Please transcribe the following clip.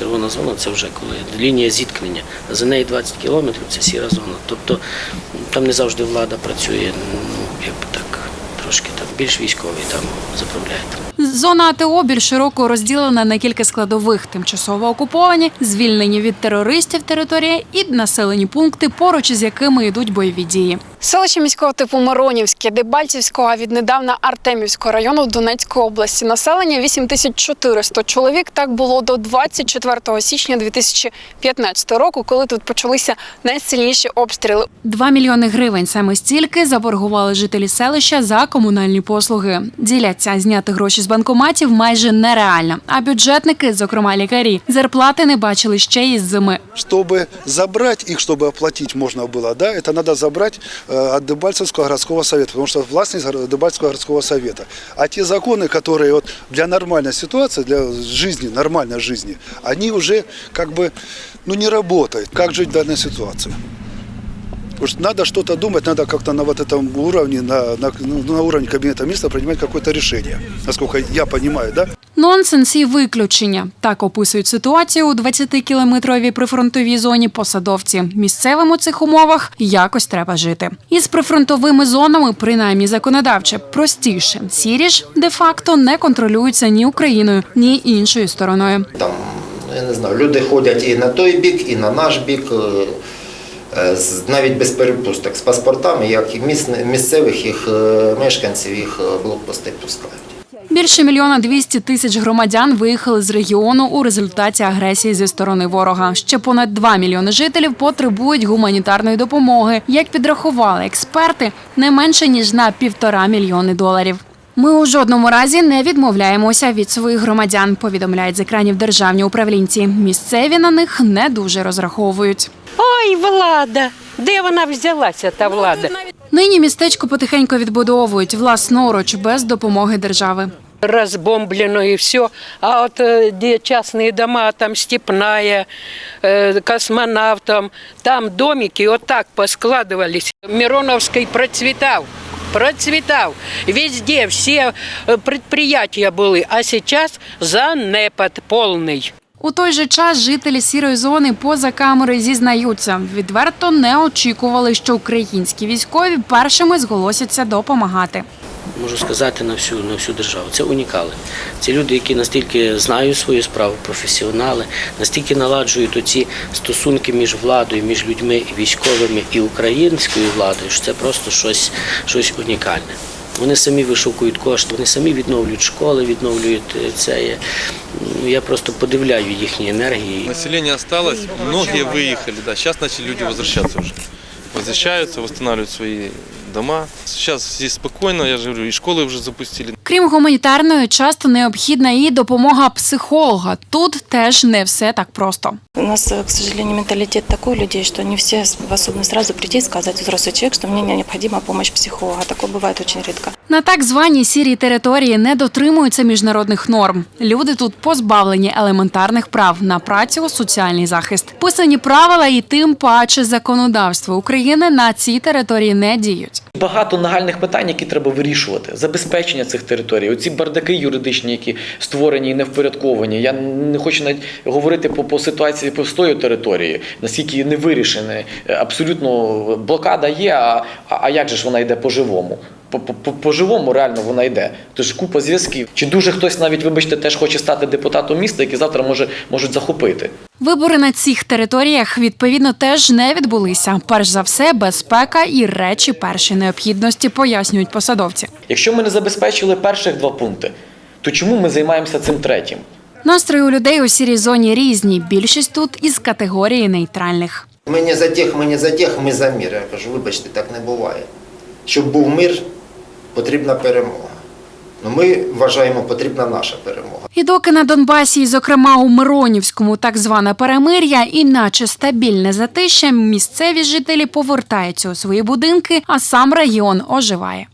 Червона зона це вже коли лінія зіткнення, за неї 20 кілометрів це сіра зона. Тобто там не завжди влада працює, ну, якби так, трошки так, більш військовий там заправляє. Зона АТО більш широко розділена на кілька складових: тимчасово окуповані, звільнені від терористів території і населені пункти, поруч із якими йдуть бойові дії. Селище міського типу Миронівське, Дебальцівського, а віднедавна Артемівського району Донецької області. Населення 8400 чоловік. Так було до 24 січня 2015 року, коли тут почалися найсильніші обстріли. 2 мільйони гривень саме стільки заборгували жителі селища за комунальні послуги. Діляться зняти гроші з банкоматів майже нереально. А бюджетники, зокрема лікарі, зарплати не бачили ще із зими. Чтобы забрать их, чтобы оплатить можно было, да, это надо забрать э, от Дебальцевского городского совета, потому что властность Дебальцевского городского совета. А те законы, которые вот для нормальной ситуации, для жизни, нормальной жизни, они уже как бы ну, не работают. Как жить в данной ситуации? Потому что надо что-то думать, надо как-то на вот этом уровне, на, на, ну, на уровне кабинета министров принимать какое-то решение, насколько я понимаю, да? Нонсенс і виключення так описують ситуацію у 20-кілометровій прифронтовій зоні посадовці. Місцевим у цих умовах якось треба жити. Із прифронтовими зонами, принаймні законодавче, простіше. Сірі ж де-факто не контролюються ні Україною, ні іншою стороною. Там, я не знаю, люди ходять і на той бік, і на наш бік, е, е, навіть без перепусток з паспортами, як і міс- місцевих їх е, мешканців, їх блокпости пускають. Більше мільйона двісті тисяч громадян виїхали з регіону у результаті агресії зі сторони ворога. Ще понад 2 мільйони жителів потребують гуманітарної допомоги. Як підрахували експерти, не менше ніж на півтора мільйони доларів. Ми у жодному разі не відмовляємося від своїх громадян. Повідомляють з екранів державні управлінці. Місцеві на них не дуже розраховують. Ой, влада! Де вона взялася, та влада? Нині містечко потихеньку відбудовують власноруч без допомоги держави. Разбомблено и все. А вот э, где частные дома, там Степная, э, космонавтом, там домики вот так поскладывались. Мироновский процветал. Процветал. Везде все э, предприятия были. А сейчас занепад полный. У той же час жителі сірої зони поза камерою зізнаються, відверто не очікували, що українські військові першими зголосяться допомагати. Можу сказати на всю, на всю державу. Це унікали. Це люди, які настільки знають свою справу, професіонали, настільки наладжують оці стосунки між владою, між людьми і військовими і українською владою, що це просто щось, щось унікальне. Вони самі вишукують кошти, вони самі відновлюють школи, відновлюють е, це. Ну, Я просто подивляю їхні енергії. Населення осталось, многие виїхали. да, сейчас начали люди возвращаться уже. Возвращаются, восстанавливают свои дома. Сейчас здесь спокойно, я же говорю, и школы уже запустили. Крім гуманітарної, часто необхідна і допомога психолога. Тут теж не все так просто. У нас, э, к сожалению, менталитет такой у людей, что не все способны сразу прийти и сказать взрослый человек, что мне необходима помощь психолога. Такое бывает очень редко. На так званій сірій території не дотримуються міжнародних норм. Люди тут позбавлені елементарних прав на працю, соціальний захист. Писані правила і тим паче законодавство України на цій території не діють. Багато нагальних питань, які треба вирішувати. Забезпечення цих територій, оці бардаки юридичні, які створені і не впорядковані. Я не хочу навіть говорити по, по ситуації простої території, наскільки не вирішені. Абсолютно блокада є. А, а як же ж вона йде? По, по, по живому реально вона йде. Тож купа зв'язків. Чи дуже хтось навіть, вибачте, теж хоче стати депутатом міста, який завтра може можуть захопити. Вибори на цих територіях відповідно теж не відбулися. Перш за все, безпека і речі першої необхідності пояснюють посадовці. Якщо ми не забезпечили перших два пункти, то чому ми займаємося цим третім? Настрої у людей у сірій зоні різні. Більшість тут із категорії нейтральних. Ми не за тих, ми не за тих, ми за мир. Я кажу, вибачте, так не буває. Щоб був мир, потрібна перемога. Ну, ми вважаємо, потрібна наша перемога. І доки на Донбасі, і, зокрема у Миронівському, так зване перемир'я, іначе стабільне затишя, місцеві жителі повертаються у свої будинки, а сам регіон оживає.